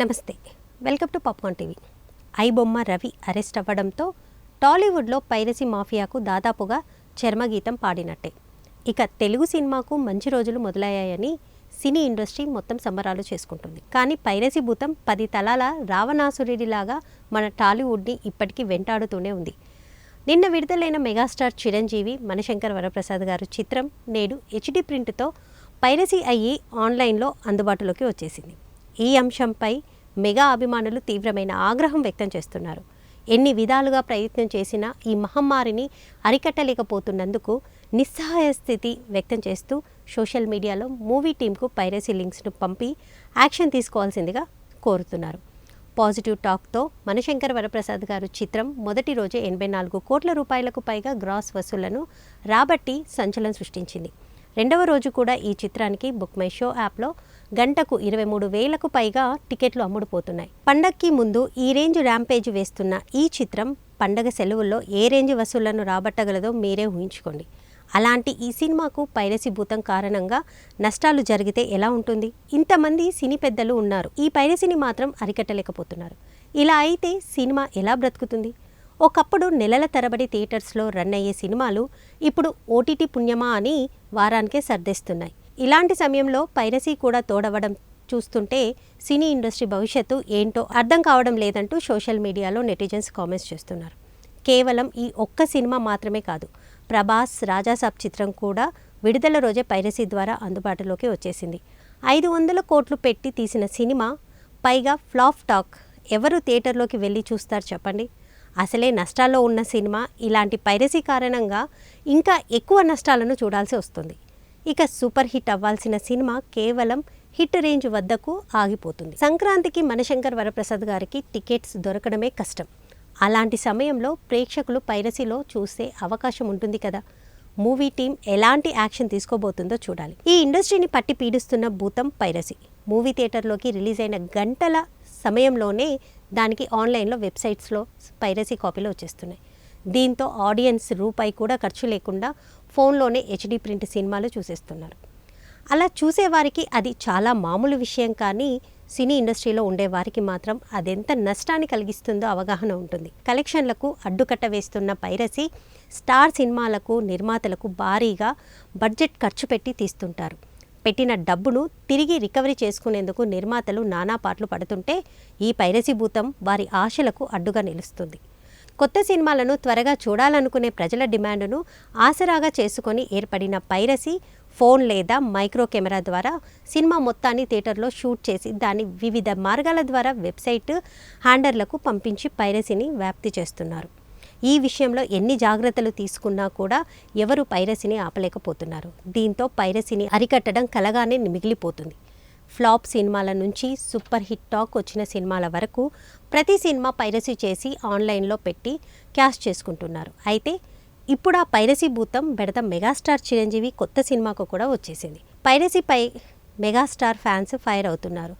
నమస్తే. Welcome to Popcorn TV. IBomma Ravi arrest అవ్వడంతో టాలీవుడ్లో పైరసీ మాఫియాకు దాదాపుగా చర్మగీతం పాడినట్టే. ఇక తెలుగు సినిమాకు మంచి రోజులు మొదలయ్యాయని సినీ ఇండస్ట్రీ మొత్తం సంబరాలు చేసుకుంటుంది. కానీ పైరసీ భూతం పది తలాల రావణాసురుడిలాగా మన టాలీవుడ్ని ఇప్పటికీ వెంటాడుతూనే ఉంది. నిన్న విడుదలైన మెగాస్టార్ చిరంజీవి మనశంకర్ వరప్రసాద్ గారు చిత్రం నేడు హెచ్డి ప్రింట్తో పైరసీ అయ్యి ఆన్లైన్లో అందుబాటులోకి వచ్చేసింది. ఈ అంశంపై మెగా అభిమానులు తీవ్రమైన ఆగ్రహం వ్యక్తం చేస్తున్నారు. ఎన్ని విధాలుగా ప్రయత్నం చేసినా ఈ మహమ్మారిని అరికట్టలేకపోతున్నందుకు నిస్సహాయ స్థితి వ్యక్తం చేస్తూ సోషల్ మీడియాలో మూవీ టీంకు పైరసీ లింక్స్ను పంపి యాక్షన్ తీసుకోవాల్సిందిగా కోరుతున్నారు. పాజిటివ్ టాక్తో మనశంకర్ వరప్రసాద్ గారు చిత్రం మొదటి రోజే ఎనభై నాలుగు కోట్ల రూపాయలకు పైగా గ్రాస్ వసూళ్ళను రాబట్టి సంచలనం సృష్టించింది. రెండవ రోజు కూడా ఈ చిత్రానికి బుక్ మై షో యాప్లో గంటకు ఇరవై మూడు వేలకు పైగా టికెట్లు అమ్ముడుపోతున్నాయి. పండక్కి ముందు ఈ రేంజ్ ర్యాంపేజ్ వేస్తున్న ఈ చిత్రం పండగ సెలవుల్లో ఏ రేంజ్ వసూళ్ళను రాబట్టగలదో మీరే ఊహించుకోండి. అలాంటి ఈ సినిమాకు పైరసీ భూతం కారణంగా నష్టాలు జరిగితే ఎలా ఉంటుంది? ఇంతమంది సినీ పెద్దలు ఉన్నారు. ఈ పైరసీని మాత్రం అరికట్టలేకపోతున్నారు. ఇలా అయితే సినిమా ఎలా బ్రతుకుతుంది? ఒకప్పుడు నెలల తరబడి థియేటర్స్లో రన్ అయ్యే సినిమాలు ఇప్పుడు ఓటీటీ పుణ్యమా అని వారానికే సర్దేస్తున్నాయి. ఇలాంటి సమయంలో పైరసీ కూడా తోడవడం చూస్తుంటే సినీ ఇండస్ట్రీ భవిష్యత్తు ఏంటో అర్థం కావడం లేదంటూ సోషల్ మీడియాలో నెటిజన్స్ కామెంట్స్ చేస్తున్నారు. కేవలం ఈ ఒక్క సినిమా మాత్రమే కాదు ప్రభాస్ రాజాసాబ్ చిత్రం కూడా విడుదల రోజే పైరసీ ద్వారా అందుబాటులోకి వచ్చేసింది. ఐదు వందల కోట్లు పెట్టి తీసిన సినిమా పైగా ఫ్లాప్ టాక్. ఎవరు థియేటర్లోకి వెళ్ళి చూస్తారు చెప్పండి? అసలే నష్టాల్లో ఉన్న సినిమా. ఇలాంటి పైరసీ కారణంగా ఇంకా ఎక్కువ నష్టాలను చూడాల్సి వస్తుంది. ఇక సూపర్ హిట్ అవ్వాల్సిన సినిమా కేవలం హిట్ రేంజ్ వద్దకు ఆగిపోతుంది. సంక్రాంతికి మనశంకర్ వరప్రసాద్ గారికి టికెట్స్ దొరకడమే కష్టం. అలాంటి సమయంలో ప్రేక్షకులు పైరసీలో చూసే అవకాశం ఉంటుంది కదా. మూవీ టీం ఎలాంటి యాక్షన్ తీసుకోబోతుందో చూడాలి. ఈ ఇండస్ట్రీని పట్టి పీడిస్తున్న భూతం పైరసీ. మూవీ థియేటర్లోకి రిలీజ్ అయిన గంటల సమయంలోనే దానికి ఆన్లైన్లో వెబ్సైట్స్లో పైరసీ కాపీలు వచ్చేస్తున్నాయి. దీంతో ఆడియన్స్ రూపాయి కూడా ఖర్చు లేకుండా ఫోన్లోనే హెచ్డి ప్రింట్ సినిమాలు చూసేస్తున్నారు. అలా చూసేవారికి అది చాలా మామూలు విషయం కానీ సినీ ఇండస్ట్రీలో ఉండే వారికి మాత్రం అదెంత నష్టాన్ని కలిగిస్తుందో అవగాహన ఉంటుంది. కలెక్షన్లకు అడ్డుకట్ట వేస్తున్న పైరసీ స్టార్ సినిమాలకు నిర్మాతలకు భారీగా బడ్జెట్ ఖర్చు పెట్టి తీస్తుంటారు. పెట్టిన డబ్బును తిరిగి రికవరీ చేసుకునేందుకు నిర్మాతలు నానా పాటలు పడుతుంటే ఈ పైరసీ భూతం వారి ఆశలకు అడ్డుగా నిలుస్తుంది. కొత్త సినిమాలను త్వరగా చూడాలనుకునే ప్రజల డిమాండ్ను ఆసరాగా చేసుకొని ఏర్పడిన పైరసీ ఫోన్ లేదా మైక్రో కెమెరా ద్వారా సినిమా మొత్తాన్ని థియేటర్లో షూట్ చేసి దాన్ని వివిధ మార్గాల ద్వారా వెబ్సైట్ హ్యాండర్లకు పంపించి పైరసీని వ్యాప్తి చేస్తున్నారు. ఈ విషయంలో ఎన్ని జాగ్రత్తలు తీసుకున్నా కూడా ఎవరు పైరసీని ఆపలేకపోతున్నారు. దీంతో పైరసీని అరికట్టడం కలగానే మిగిలిపోతుంది. ఫ్లాప్ సినిమాల నుంచి సూపర్ హిట్ టాక్ వచ్చిన సినిమాల వరకు ప్రతి సినిమా పైరసీ చేసి ఆన్లైన్లో పెట్టి క్యాష్ చేసుకుంటున్నారు. అయితే ఇప్పుడు ఆ పైరసీ భూతం బెడద మెగాస్టార్ చిరంజీవి కొత్త సినిమాకు కూడా వచ్చేసింది. పైరసీపై మెగాస్టార్ ఫ్యాన్స్ ఫైర్ అవుతున్నారు.